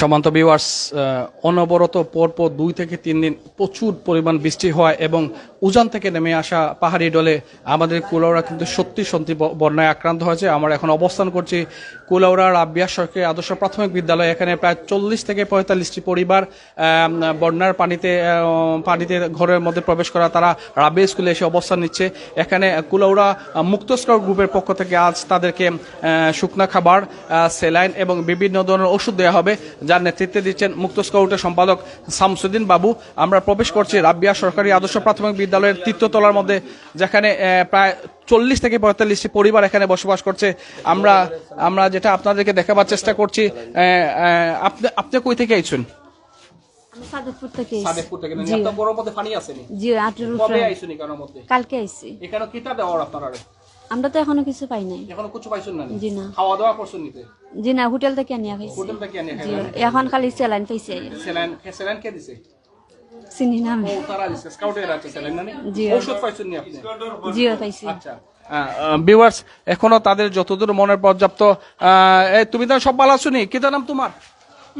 সমান্ত viewers অনবরত পরপর দুই থেকে তিন দিন প্রচুর পরিমাণ বৃষ্টি হয় এবং উজান থেকে নেমে আসা পাহাড়ি ডলে আমাদের কুলাউড়া কিন্তু সত্যি সত্যি বন্যায় আক্রান্ত হয়েছে। আমরা এখন অবস্থান করছি কুলাউড়া রাবিয়া সরকারি আদর্শ প্রাথমিক বিদ্যালয়। এখানে প্রায় চল্লিশ থেকে পঁয়তাল্লিশটি পরিবার বন্যার পানিতে পানিতে ঘরের মধ্যে প্রবেশ করা, তারা রাবিয়া স্কুলে এসে অবস্থান নিচ্ছে। এখানে কুলাউড়া মুক্ত গ্রুপের পক্ষ থেকে আজ তাদেরকে শুকনা খাবার সেলাইন এবং বিভিন্ন ধরনের ওষুধ দেওয়া হবে। যার নেতৃত্বে দিচ্ছেন মুক্ত স্কাউটের সম্পাদক শামসুদ্দিন বাবু। আমরা প্রবেশ করছি রাবিয়া সরকারি আদর্শ প্রাথমিক বিদ্যালয়ের তৃতীয়তলার মধ্যে যেখানে প্রায় চল্লিশ থেকে পঁয়তাল্লিশটি পরিবার এখানে বসবাস করছে। আমরা আমরা যেটা আপনাদেরকে দেখাবার চেষ্টা করছি আহ, আহ, আপনি আপনি কই থেকে আইছেন? মধ্যে কালকে আইছি। এখানে কিতা দেওয়ার আপনারা? আমরা তো এখনও কিছু পাই নাই। এখনও কিছু পাইছেন না? জি না। খাওয়া দাওয়া করছেন নিতে? জি না হোটেল থেকে আনিয়া খাইছি। হোটেল থেকে আনিয়ে জি খাইবেন? এখন খালি স্যালাইন পাইছি। আইয়া। স্যালাইন স্যালাইন কে দিছে? চিনি না আমি। ও তারা দিছে স্কাউটের আছে স্যালাইন না জি। ওষুধ পাইছেন নি আপনি? জিও পাইছি। আচ্ছা। ভিউয়ার্স এখনও তাদের যতদূর মনের পর্যাপ্ত তুমি তো সব ভালো আছো নি কি নাম তোমার?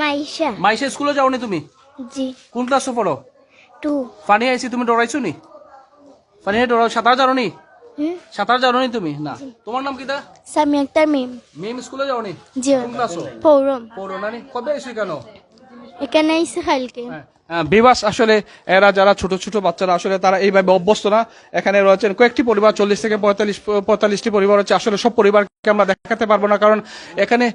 মাইশা। মাইসে স্কুলে যাওনি তুমি? জি। কোন ক্লাসে পড়ো? টু। পানি আইছি তুমি ডরাইছো নি পানি ডরাও সাঁতার জানো নি সাঁতার জানো নি তুমি? না। তোমার নাম কিটা সামি আক্তার মিম। মেম স্কুলে যাওনি জি। কোন ক্লাসও পৌরম। পড়ো না নি? কবে আইছি কেন? এখানে এসে কালকে। বিবাস আসলে এরা যারা ছোট ছোট বাচ্চারা আসলে তারা এইভাবে অভ্যস্ত না। এখানে রয়েছেন কয়েকটি পরিবার চল্লিশ থেকে পঁয়তাল্লিশ পঁয়তাল্লিশটি পরিবার হচ্ছে। আসলে সব পরিবারকে আমরা দেখাতে পারব না কারণ এখানে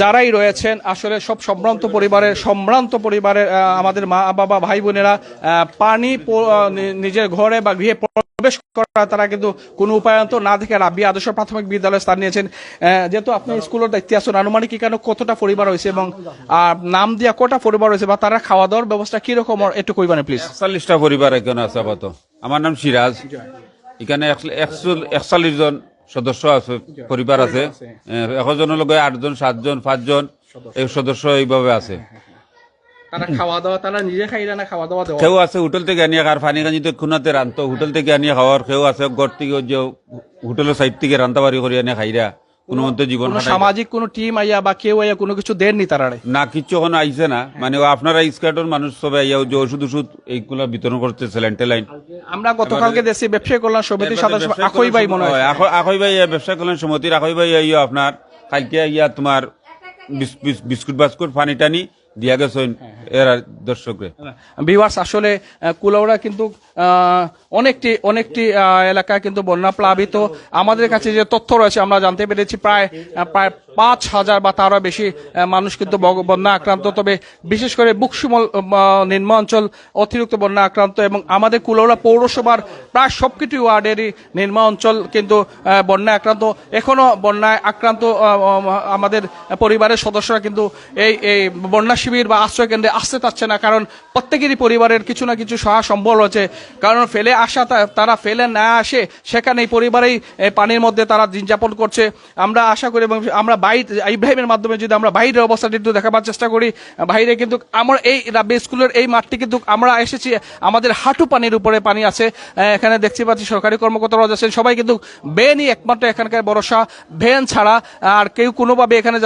যারাই রয়েছেন, আসলে সব সম্ভ্রান্ত পরিবারের সম্ভ্রান্ত পরিবারের আমাদের মা, বাবা, ভাই বোনেরা পানি নিজের ঘরে বা গৃহে প্রবেশ করা, তারা কিন্তু কোনো উপায়ন্ত না দেখে রাবি আদর্শ প্রাথমিক বিদ্যালয়ে স্থান নিয়েছেন। যেহেতু আপনি স্কুলের দায়িত্বে আছেন, আনুমানিক এখানে কতটা পরিবার হয়েছে এবং নাম দিয়া কটা পরিবার হয়েছে বা তারা খাওয়া দাওয়ার ব্যবস্থা কীরকম একটু কইবানে প্লিজ একচল্লিশটা পরিবার এখানে আছে আপাতত। আমার নাম সিরাজ। এখানে একচল্লিশ জন সদস্য আছে পরিবার আছে। এশজনের লগে আটজন সাতজন পাঁচজন এই সদস্য এইভাবে আছে। তারা খাওয়া দাওয়া তারা নিজে খাই না খাওয়া দাওয়া? কেউ আছে হোটেল থেকে আনিয়ে আর পানি কানি তো খুনাতে রান্ধতো। হোটেল থেকে আনিয়া খাওয়ার কেউ আছে ঘর থেকে যে হোটেলের সাইড থেকে রান্তা বাড়ি করে আনিয়ে খাইরা। কোনো মতে জীবন সামাজিক কোনো টিম আইয়া বা কেউ আইয়া কোনো কিছু দেননি তারারে? না কিছু এখনও আইছে না। মানে আপনারা ইস্কাটন মানুষ সবাই আইয়া যে ওষুধ ওষুধ এইগুলা বিতরণ করতে স্যালাইন লাইন আমরা গতকালকে দেশে ব্যবসায়ী কল্যাণ সমিতির সদস্য আকই ভাই মনে হয়। আখই ভাই ব্যবসা কল্যাণ সমিতির আখই ভাই ইয়ে আপনার কালকে ইয়া তোমার বিস- বিস- বিস্কুট বাস্কুট পানি টানি দিয়া গেছেন এরা দর্শকরে। ভিউয়ার্স আসলে আহ, কুলাউড়া কিন্তু অনেকটি অনেকটি এলাকা কিন্তু বন্যা প্লাবিত। আমাদের কাছে যে তথ্য রয়েছে আমরা জানতে পেরেছি প্রায় প্রায় পাঁচ হাজার বা তারও বেশি মানুষ কিন্তু বন্যা আক্রান্ত। তবে বিশেষ করে বুকসুমল নিম্ন অঞ্চল অতিরিক্ত বন্যা আক্রান্ত এবং আমাদের কুলাউড়া পৌরসভার প্রায় সবকিছু ওয়ার্ডেরই নিম্ন অঞ্চল কিন্তু বন্যা আক্রান্ত। এখনও বন্যায় আক্রান্ত আমাদের পরিবারের সদস্যরা কিন্তু এই এই বন্যা শিবির বা আশ্রয় কেন্দ্রে আসতে চাচ্ছে না, কারণ প্রত্যেকেরই পরিবারের কিছু না কিছু সহায় সম্বল রয়েছে। কারণ ফেলে আসা তারা ফেলে না আসে, সেখানে এই পরিবারেই পানির মধ্যে তারা দিন যাপন করছে। আমরা আশা করি এবং আমরা বাইর ইব্রাহিমের মাধ্যমে যদি আমরা বাইরের অবস্থাটি একটু দেখাবার চেষ্টা করি, বাইরে কিন্তু আমার এই রাব্বি স্কুলের এই মাঠটি কিন্তু আমরা এসেছি, আমাদের হাঁটু পানির উপরে পানি আছে। এখানে দেখতে পাচ্ছি সরকারি কর্মকর্তারা আছেন, সবাই কিন্তু বেনই একমাত্র এখানকার ভরসা। ভ্যান ছাড়া আর কেউ কোনোভাবে এখানে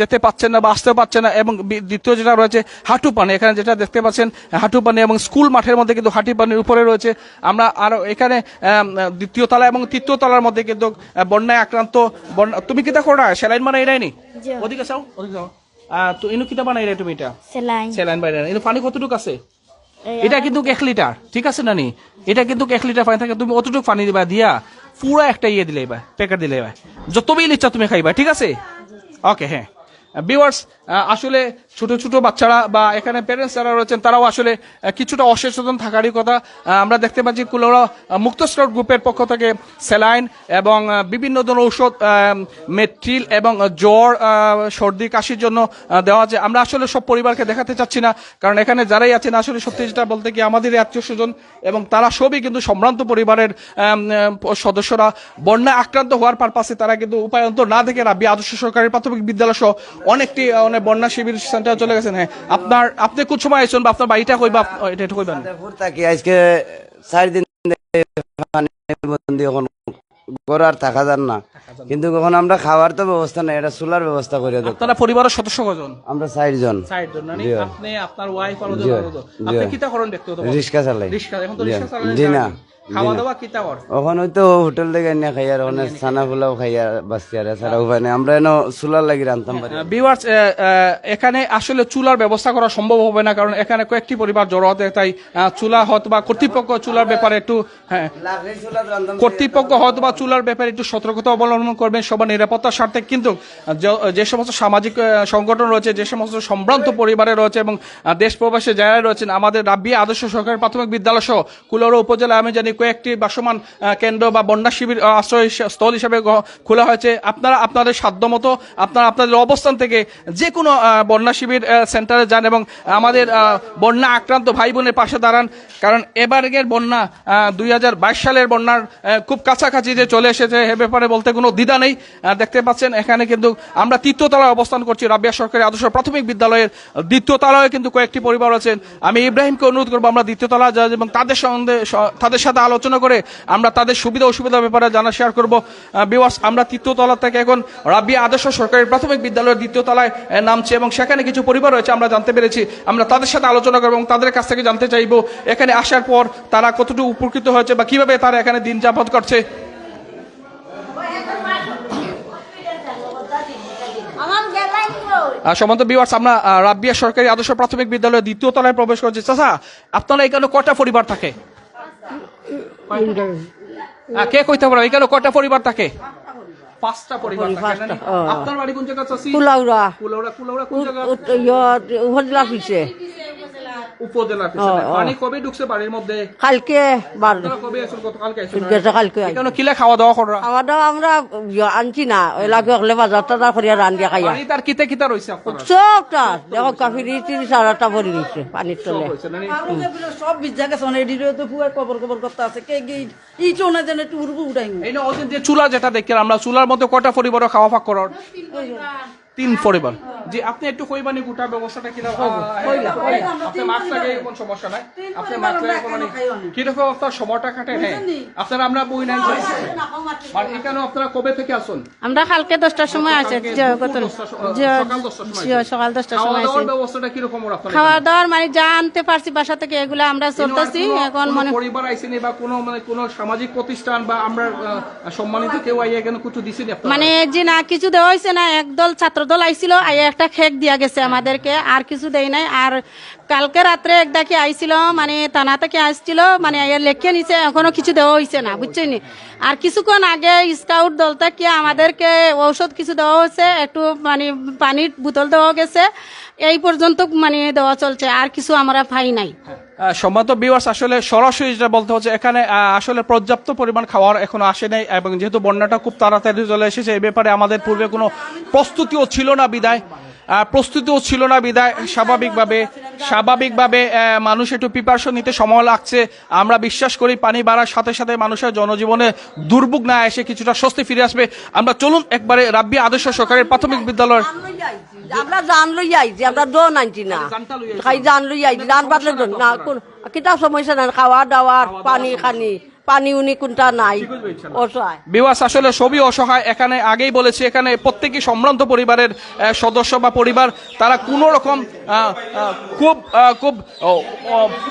যেতে পারছেন না বা আসতে পারছে না এবং দ্বিতীয় যেটা রয়েছে হাঁটু পানি। এখানে যেটা দেখতে পাচ্ছেন হাঁটু পানি এবং স্কুল মাঠের মধ্যে কিন্তু হাঁটু পানির উপরে রয়েছে। আমরা আরও এখানে দ্বিতীয় তলা এবং তৃতীয় তলার মধ্যে কিন্তু বন্যায় আক্রান্ত বন্যা তুমি কিতা করো না? সেলাইন মানে এটাই নি? ওদিকে চাও ওদিকে চাও তো ইনু কিতা বানাই তুমি এটা? বাইরে ইনু পানি কতটুকু আছে? এটা কিন্তু এক লিটার ঠিক আছে না নি এটা কিন্তু এক লিটার পানি থাকে তুমি অতটুকু পানি দিবা দিয়া পুরো একটা ইয়ে দিলে এবার প্যাকেট দিলে এবার। যতবেই ইচ্ছা তুমি খাইবা ঠিক আছে? ওকে হ্যাঁ। ভিউয়ার্স আসলে ছোট ছোট বাচ্চারা বা এখানে প্যারেন্টস যারা রয়েছেন, তারাও আসলে কিছুটা অসচেতন থাকারই কথা। আমরা দেখতে পাচ্ছি কুলোরা মুক্ত স্কাউট গ্রুপের পক্ষ থেকে স্যালাইন এবং বিভিন্ন ধরনের ঔষধ মেট্রিল এবং জ্বর সর্দি, কাশির জন্য দেওয়া আছে। আমরা আসলে সব পরিবারকে দেখাতে চাচ্ছি না, কারণ এখানে যারাই আছেন, আসলে সত্যি যেটা বলতে কি আমাদের আত্মীয় স্বজন এবং তারা সবই কিন্তু সম্ভ্রান্ত পরিবারের সদস্যরা। বন্যায় আক্রান্ত হওয়ার পারপাসে তারা কিন্তু উপায়ন্ত না দেখে রাবি আদর্শ সরকারি প্রাথমিক বিদ্যালয় সহ অনেকটি অনেক বন্যা শিবির সেন্টারে চলে গেছেন হ্যাঁ আপনার আপনি কোন সময় আইসুন বা আপনার বাড়িটা কইবা এটা কইবেন? থাকি আজকে চার দিন পানি বন্দি এখন ঘর আর থাকা যান না। কিন্তু কখন আমরা খাওয়ার তো ব্যবস্থা নাই এটা চুলার ব্যবস্থা করে দেব। আপনারা পরিবারের সদস্য কজন আমরা ষাট জন মানে আপনি আপনার ওয়াইফ আর। আপনি। কিতা করেন ব্যক্তিগত? রিক্সা চালাই। রিক্সা এখন তো জি। না। না। খাওয়া দাওয়া কিতা কর ওখানে তো হোটেল থেকে এনে খাই আর ওখানে ছানা পোলাও খাই আর বাচ্চা আর এছাড়া উপায় নেই আমরা এনে চুলার লাগি রান্তাম পারি ভিউয়ার্স এখানে আসলে চুলার ব্যবস্থা করা সম্ভব হবে না কারণ এখানে কয়েকটি পরিবার জড়ো হতে তাই চুলা হয়তো বা কর্তৃপক্ষ চুলার ব্যাপারে একটু হ্যাঁ কর্তৃপক্ষ হয়তো বা চুলার ব্যাপারে একটু সতর্কতা অবলম্বন করবেন সবার নিরাপত্তার স্বার্থে কিন্তু যে- সমস্ত সামাজিক সংগঠন রয়েছে যে সমস্ত সম্ভ্রান্ত পরিবারে রয়েছে এবং দেশ প্রবাসে যারা রয়েছেন আমাদের রাব্বি আদর্শ সরকারি প্রাথমিক বিদ্যালয় সহ কুলাউড়া উপজেলা আমি জানি কয়েকটি বাসমান কেন্দ্র বা বন্যা শিবির আশ্রয় স্থল হিসেবে খোলা হয়েছে। আপনারা আপনাদের সাধ্যমতো আপনারা আপনাদের অবস্থান থেকে যে কোনো বন্যা শিবির সেন্টারে যান এবং আমাদের বন্যা আক্রান্ত ভাই বোনের পাশে দাঁড়ান। কারণ এবারের বন্যা দুই হাজার বাইশ সালের বন্যার খুব কাছাকাছি যে চলে এসেছে এ ব্যাপারে বলতে কোনো দ্বিধা নেই। দেখতে পাচ্ছেন এখানে কিন্তু আমরা তৃতীয় তলায় অবস্থান করছি। রাবিয়া সরকারি আদর্শ প্রাথমিক বিদ্যালয়ের দ্বিতীয় তলায় কিন্তু কয়েকটি পরিবার আছেন। আমি ইব্রাহিমকে অনুরোধ করব, আমরা দ্বিতীয় তলা যা এবং তাদের সঙ্গে তাদের সাথে আলোচনা করে আমরা তাদের সুবিধা অসুবিধার ব্যাপারে জানা শেয়ার করব। বিওয়াস আমরা তৃতীয় তলা থেকে এখন রাবিয়া আদর্শ সরকারি প্রাথমিক বিদ্যালয়ের দ্বিতীয় তলায় নামছে এবং সেখানে কিছু পরিবার রয়েছে আমরা জানতে পেরেছি। আমরা তাদের সাথে আলোচনা করব এবং তাদের কাছ থেকে জানতে চাইব এখানে আসার পর তারা কতটুকু উপকৃত হয়েছে বা কীভাবে তারা এখানে দিন যাপন করছে। সম্বন্ধ বিওয়ার্স আমরা রাবিয়া সরকারি আদর্শ প্রাথমিক বিদ্যালয়ের দ্বিতীয় তলায় প্রবেশ করছি। চাচা আপনারা এখানে কটা পরিবার থাকে? কে কইতে পারবে এখানে কটা পরিবার থাকে? পাঁচটা পরিবার থাকে আপনার বাড়ি কোন জায়গা চাচি? কুলাউড়া। কুলাউড়া কুলাউড়া কোন জায়গা উপজেলা পিছে উপজেলার পিছনে। পানি কবে ঢুকছে বাড়ির মধ্যে? কালকে বার কবে আসুন গতকালকে আসুন কালকে আইছে। কিলা খাওয়া দাওয়া করা? খাওয়া দাওয়া আমরা আনছি না। ওই লাগে হলে বাজার টাজার করিয়া রান্ধিয়া খাইয়া। বাড়ি তার কিতে দেখো কাফিরি ভরি পানির তলে? সব গেছে। মানে এডিরে তো পুয়ার কবর কবর করতে আছে। কে গে ই চোনা জানে টুরু উঠাই এই না ওদের যে চুলা যেটা দেখি আমরা চুলার মধ্যে কটা পরিবার খাওয়া ফাক করার? তিন পরিবার। জি আপনি একটু কইবানি গোটা ব্যবস্থাটা কি আপনি মাস্ক লাগে কোন সমস্যা নাই। আপনি মাস্ক লাগে মানে কীরকম আপনার সময়টা কাটে হ্যাঁ। আপনারা আমরা বই নেন আর এখানে আপনারা কবে থেকে আসুন আমরা কালকে দশটার সময় আছে যে- সকাল দশটার সময় যে আছে। সকাল দশটার খাওয়া সময় আছে। ব্যবস্থাটা কীরকম ওর আপনার খাওয়া দাওয়ার মানে যা আনতে পারছি বাসা থেকে এগুলো আমরা চলতেছি কোনো- এখন কোনো মনে পরিবার আইসিনি বা কোনো মানে কোনো সামাজিক প্রতিষ্ঠান বা আমরা সম্মানিত কেউ আইয়া এখানে কিছু দিছিনি আপনারা? মানে যে না কিছু দেওয়া হয়েছে না একদল ছাত্র দল আইছিল, আইয়া একটা খেক দিয়া গেছে আমাদেরকে, আর কিছু দেয় নাই। আর কালকে রাত্রে একটা কি আইছিল মানে থানা থেকে আসছিল মানে আইয়া লেখে নিছে, এখনও কিছু দেওয়া হয়েছে না, বুঝছেন আর কিছুক্ষণ আগে স্কাউট দল থেকে আমাদেরকে ঔষধ কিছু দেওয়া হয়েছে, একটু মানে পানির বোতল দেওয়া গেছে, এই পর্যন্ত মানে দেওয়া চলছে, আর কিছু আমরা পাই নাই। সম্মানিত বিওয়ার্স আসলে সরাসরি যেটা বলতে হচ্ছে, এখানে আসলে পর্যাপ্ত পরিমাণ খাওয়ার এখনও আসে নাই এবং যেহেতু বন্যাটা খুব তাড়াতাড়ি চলে এসেছে এ ব্যাপারে আমাদের পূর্বে কোনো প্রস্তুতিও ছিল না বিদায়। প্রস্তুতিও ছিল না, বিদায় স্বাভাবিকভাবে। স্বাভাবিকভাবে মানুষ একটু প্রিপারেশন নিতে সময় লাগছে। আমরা বিশ্বাস করি পানি বাড়ার সাথে সাথে মানুষের জনজীবনে দুর্ভোগ না এসে কিছুটা স্বস্তি ফিরে আসবে। আমরা চলুন একবারে রাব্বি আদর্শ সরকারের প্রাথমিক বিদ্যালয় আমরা জান লই আইছি, আমরা দোন আনছি না। খাই আইছি জান দোন না, কোন কিতাব সমস্যা নাই খাওয়া দাওয়া পানি খানি। পানি উনি কোনটা নাই। অসহায়। বিওয়াস আসলে সবই অসহায়। এখানে আগেই বলেছি এখানে প্রত্যেকই সম্ভ্রান্ত পরিবারের সদস্য বা পরিবার তারা কোনো রকম খুব খুব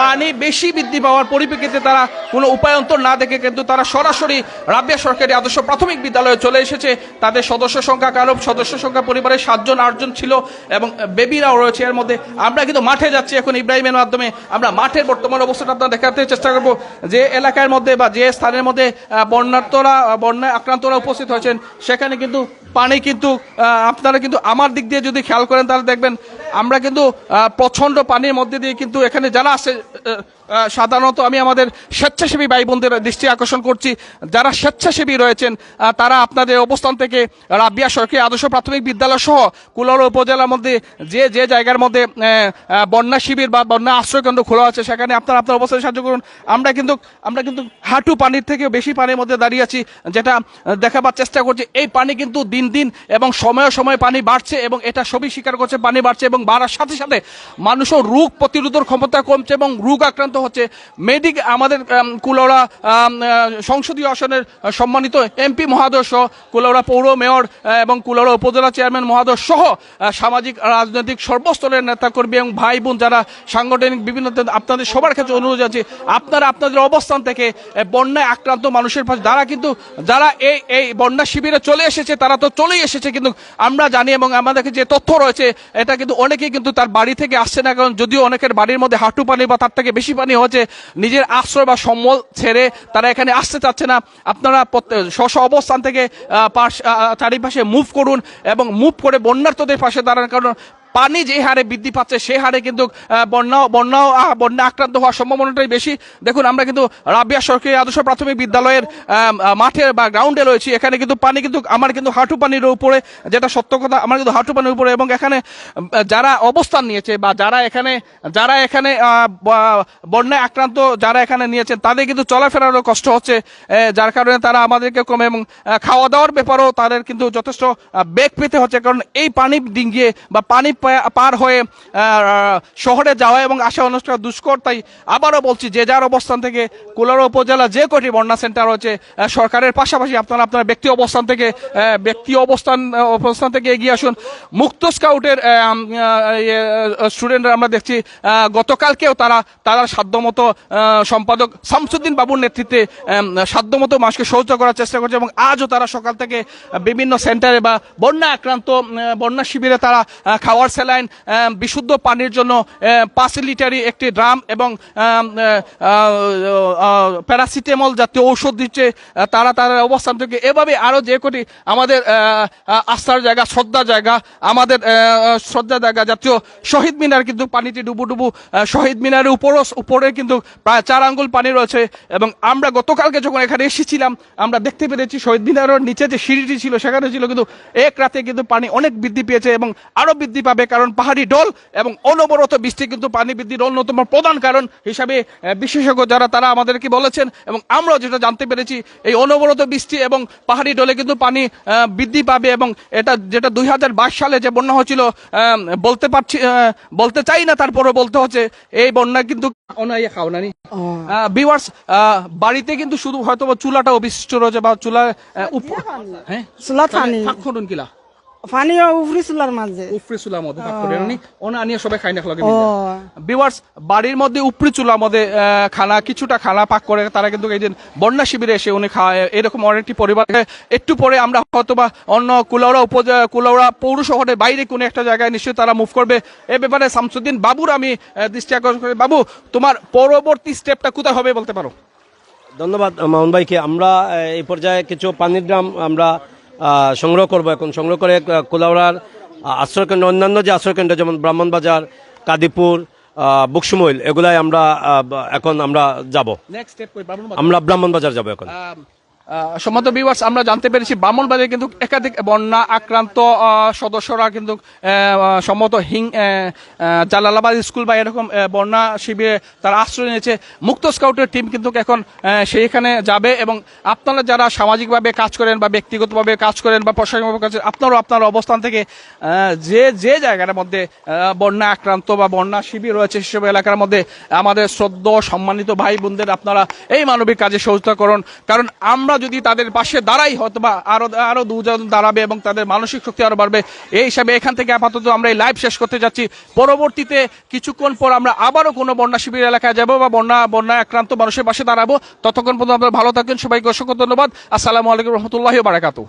পানি বেশি বৃদ্ধি পাওয়ার পরিপ্রেক্ষিতে তারা কোনো উপায়ন্তর না দেখে কিন্তু তারা সরাসরি রাবিয়া সরকারি আদর্শ প্রাথমিক বিদ্যালয়ে চলে এসেছে। তাদের সদস্য সংখ্যা কারও? সদস্য সংখ্যা পরিবারের সাতজন আটজন ছিল এবং বেবিরাও রয়েছে। এর মধ্যে আমরা কিন্তু মাঠে যাচ্ছি। এখন ইব্রাহিমের মাধ্যমে আমরা মাঠের বর্তমান অবস্থাটা আপনার দেখাতে চেষ্টা করব যে এলাকার মধ্যে বা যে স্থানের মধ্যে বন্যার্তরা বন্যায় আক্রান্তরা উপস্থিত হয়েছেন সেখানে কিন্তু পানি কিন্তু আপনারা কিন্তু আমার দিক দিয়ে যদি খেয়াল করেন তাহলে দেখবেন আমরা কিন্তু প্রচণ্ড পানির মধ্যে দিয়ে কিন্তু এখানে যারা আহ, সাধারণত আমি আমাদের স্বেচ্ছাসেবী ভাই বোনদের দৃষ্টি আকর্ষণ করছি। যারা স্বেচ্ছাসেবী রয়েছেন তারা আপনাদের অবস্থান থেকে রাবিয়া সরকারি আদর্শ প্রাথমিক বিদ্যালয় সহ কুলার উপজেলার মধ্যে যে যে জায়গার মধ্যে বন্যা শিবির বা বন্যা আশ্রয় কেন্দ্র খোলা আছে, সেখানে আপনারা আপনার অবস্থানে সাহায্য করুন। আমরা কিন্তু আমরা কিন্তু হাঁটু পানির থেকে বেশি পানির মধ্যে দাঁড়িয়ে আছি, যেটা দেখাবার চেষ্টা করছি। এই পানি কিন্তু দিন দিন এবং সময়ে সময়ে পানি বাড়ছে এবং এটা সবই স্বীকার করছে, পানি বাড়ছে এবং বাড়ার সাথে সাথে মানুষও রোগ প্রতিরোধের ক্ষমতা কমছে এবং রোগ আক্রান্ত হচ্ছে মেডিক আমাদের আম, কুলাউড়া সংসদীয় আসনের সম্মানিত এমপি মহাদয় সহ কুলাউড়া পৌর মেয়র এবং কুলাউড়া উপজেলা চেয়ারম্যান মহাদয় সহ সামাজিক রাজনৈতিক সর্বস্তরের নেতাকর্মী এবং ভাই বোন যারা সাংগঠনিক বিভিন্ন আপনাদের সবার কাছে অনুরোধ আছে আপনারা আপনাদের অবস্থান থেকে বন্যায় আক্রান্ত মানুষের পাশে যারা কিন্তু যারা এই এই বন্যা শিবিরে চলে এসেছে তারা তো চলেই এসেছে কিন্তু আমরা জানি এবং আমাদের যে তথ্য রয়েছে এটা কিন্তু অনেকেই কিন্তু তার বাড়ি থেকে আসছে না কারণ যদিও অনেকের বাড়ির মধ্যে হাঁটু পানি বা তার থেকে বেশি পানি হচ্ছে নিজের আশ্রয় বা সম্বল ছেড়ে তারা এখানে আসতে চাচ্ছে না। আপনারা স্ব অবস্থান থেকে পাশ চারিপাশে মুভ করুন এবং মুভ করে বন্যার্থদের পাশে দাঁড়ান। কারণ পানি যে হারে বৃদ্ধি পাচ্ছে, সে হারে কিন্তু বন্যা বন্যা বন্যা আক্রান্ত হওয়ার সম্ভাবনাটাই বেশি। দেখুন, আমরা কিন্তু রাবিয়া সরকারি আদর্শ প্রাথমিক বিদ্যালয়ের মাঠে বা গ্রাউন্ডে রয়েছি। এখানে কিন্তু পানি কিন্তু, আমার কিন্তু হাঁটু পানির উপরে, যেটা সত্য কথা, আমার কিন্তু হাঁটু পানির উপরে এবং এখানে যারা অবস্থান নিয়েছে বা যারা এখানে যারা এখানে বন্যায় আক্রান্ত যারা এখানে নিয়েছেন, তাদের কিন্তু চলাফেরারও কষ্ট হচ্ছে যার কারণে তারা আমাদেরকে কমে এবং খাওয়া দাওয়ার ব্যাপারেও তাদের কিন্তু যথেষ্ট বেগ পেতে হচ্ছে। কারণ এই পানি ডিঙ্গিয়ে বা পানি পার হয়ে শহরে যাওয়া এবং আসা অনুষ্ঠান দুষ্কর। তাই আবারও বলছি যে যার অবস্থান থেকে কুলার উপজেলা যে কটি বন্যা সেন্টার রয়েছে সরকারের পাশাপাশি আপনারা আপনার ব্যক্তি অবস্থান থেকে ব্যক্তি অবস্থান অবস্থান থেকে এগিয়ে আসুন। মুক্ত স্কাউটের স্টুডেন্টরা আমরা দেখছি গতকালকেও তারা তারা সাধ্যমতো সম্পাদক শামসুদ্দিন বাবুর নেতৃত্বে সাধ্যমতো মানুষকে সহ্য করার চেষ্টা করছে এবং আজও তারা সকাল থেকে বিভিন্ন সেন্টারে বা বন্যা আক্রান্ত বন্যা শিবিরে তারা আহ, খাওয়ার স্যালাইন বিশুদ্ধ পানির জন্য আহ, পাঁচ লিটারি একটি ড্রাম এবং আম, আহ, আহ, প্যারাসিটামল জাতীয় ঔষধ দিচ্ছে তারা তাদের অবস্থান থেকে। এভাবে আরও যে কোটি আমাদের আস্থার জায়গা শ্রদ্ধার জায়গা আমাদের শ্রদ্ধার জায়গা জাতীয় শহীদ মিনার কিন্তু পানিটি ডুবু ডুবু শহীদ মিনারের উপরও উপরে কিন্তু প্রায় চার আঙ্গুল পানি রয়েছে এবং আমরা গতকালকে যখন এখানে এসেছিলাম আমরা দেখতে পেরেছি শহীদ মিনারের নিচে যে সিঁড়িটি ছিল সেখানে ছিল কিন্তু এক রাতে কিন্তু পানি অনেক বৃদ্ধি পেয়েছে এবং আরও বৃদ্ধি পাবে। কারণ পাহাড়ি ডল এবং অনবরত বৃষ্টি কিন্তু পানি বৃদ্ধির অন্যতম প্রধান কারণ হিসাবে বিশেষজ্ঞ যারা তারা আমাদেরকে বলেছেন এবং আমরাও যেটা জানতে পেরেছি এই অনবরত বৃষ্টি এবং পাহাড়ি ডলে কিন্তু পানি বৃদ্ধি পাবে এবং এটা যেটা দুই হাজার বাইশ সালে যে বন্যা হয়েছিল বলতে পারছি বলতে চাই না তারপরে বলতে হচ্ছে এই বন্যা কিন্তু বিওয়ার্স বাড়িতে কিন্তু শুধু হয়তো চুলাটা অবিশিষ্ট রয়েছে বা চুলা হ্যাঁ? চুলা পানি কিলা? পানি উফরি মাঝে উফরি মধ্যে ফাঁক খুঁটে আনি অনা আনিয়ে সবাই খাই না লাগে ও বাড়ির মধ্যে উপরি চুলার মধ্যে খানা কিছুটা খানা পাক করে তারা কিন্তু এই দিন বন্যা শিবিরে এসে উনি খায় এরকম অনেকটি পরিবার একটু পরে আমরা হয়তো বা অন্য কুলাউড়া কুলাউড়া পৌর শহরের বাইরে কোনো একটা জায়গায় নিশ্চয়ই তারা মুভ করবে। এ ব্যাপারে শামসুদ্দিন বাবুর আমি দৃষ্টি আকর্ষণ করি। বাবু তোমার পরবর্তী স্টেপটা কোথায় হবে বলতে পারো? ধন্যবাদ মামুন ভাইকে। আমরা এই পর্যায়ে কিছু পানির ড্রাম আমরা সংগ্রহ করব এখন। সংগ্রহ করে কোলাউড়ার আশ্রয়কেন্দ্র অন্যান্য যে আশ্রয়কেন্দ্র যেমন ব্রাহ্মণবাজার কাদিপুর বুকসুমইল এগুলাই আমরা এখন আমরা যাব। আমরা ব্রাহ্মণবাজার যাব এখন। সম্মত বিভার্স আমরা জানতে পেরেছি ব্রাহ্মণবাজারে কিন্তু একাধিক বন্যা আক্রান্ত সদস্যরা কিন্তু সম্মত হিং জালালাবাদ স্কুল বা এরকম বন্যা শিবিরে তারা আশ্রয় নিয়েছে। মুক্ত স্কাউটের টিম কিন্তু এখন সেইখানে যাবে এবং আপনারা যারা সামাজিকভাবে কাজ করেন বা ব্যক্তিগতভাবে কাজ করেন বা প্রশাসনিকভাবে কাজ করেন, আপনারাও আপনার অবস্থান থেকে যে যে জায়গার মধ্যে বন্যা আক্রান্ত বা বন্যা শিবির রয়েছে সেসব এলাকার মধ্যে আমাদের শ্রদ্ধ, সম্মানিত ভাই বোনদের আপনারা এই মানবিক কাজে সহযোগিতা করুন। কারণ আমরা যদি তাদের পাশে দাঁড়াই হয়তো বা আরও আরও দুজন দাঁড়াবে এবং তাদের মানসিক শক্তি আরও বাড়বে। এই হিসাবে এখান থেকে আপাতত আমরা এই লাইভ শেষ করতে যাচ্ছি। পরবর্তীতে কিছুক্ষণ পর আমরা আবারও কোনো বন্যা শিবির এলাকায় যাব বা বন্যা বন্যা আক্রান্ত মানুষের পাশে দাঁড়াবো। ততক্ষণ পর্যন্ত আপনারা ভালো থাকবেন সবাইকে অসংখ্য ধন্যবাদ। আসসালামু আলাইকুম রহমতুল্লাহ বারাকাতু